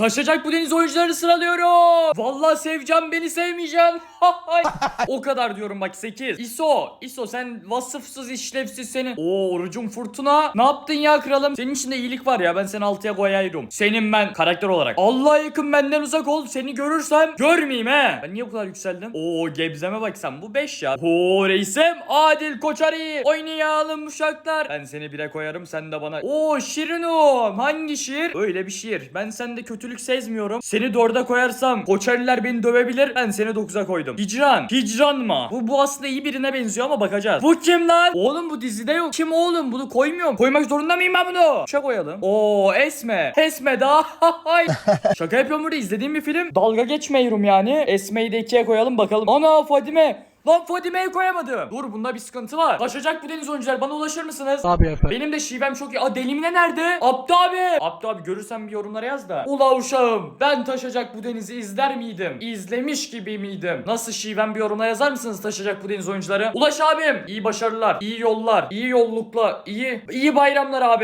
Taşacak bu deniz oyuncuları sıralıyorum. Vallahi seveceğim beni sevmeyeceksin. o kadar diyorum bak 8. ISO. ISO sen vasıfsız işlevsiz senin. Oo orucum fırtına. Ne yaptın ya kralım? Senin içinde iyilik var ya ben seni altıya koyayım. Senin ben karakter olarak. Allah yakın benden uzak ol. Seni görürsem görmeyeyim he. Ben niye bu kadar yükseldim? Oo gebzeme bak sen bu 5 ya. Oo reisim Adil Koçari. Oynayalım uşaklar. Ben seni bire koyarım sen de bana. Oo Şirinum. Hangi şiir? Öyle bir şiir. Ben sende kötülük sezmiyorum. Seni dörde koyarsam Koçariler beni dövebilir. Ben seni 9'a koydum. Hicran. Hicran mı? Bu, bu aslında iyi birine benziyor ama bakacağız. Bu kim lan? Oğlum bu dizide yok. Kim oğlum? Bunu koymuyorum. Koymak zorunda mıyım ben bunu? Şaka koyalım. Oo Esme. Esme daha. Şaka yapıyorum burada izlediğim bir film. Dalga geçmeyiyorum yani. Esme'yi de ikiye koyalım bakalım. Ana Fadime. Lan Fadime'yi koyamadım. Dur bunda bir sıkıntı var. Taşacak bu deniz oyuncular bana ulaşır mısınız? Tabii efendim. Benim de şivem çok iyi. Aa delimine nerede? Abdü abi. Abdü abi görürsen bir yorumlara yaz da. Ula uşağım ben taşacak bu denizi izler miydim? İzlemiş gibi miydim? Nasıl şivem bir yorumlara yazar mısınız taşacak bu deniz oyuncuları? Ulaş abim. İyi başarılar. iyi yollar. iyi yolluklar. iyi iyi bayramlar abim.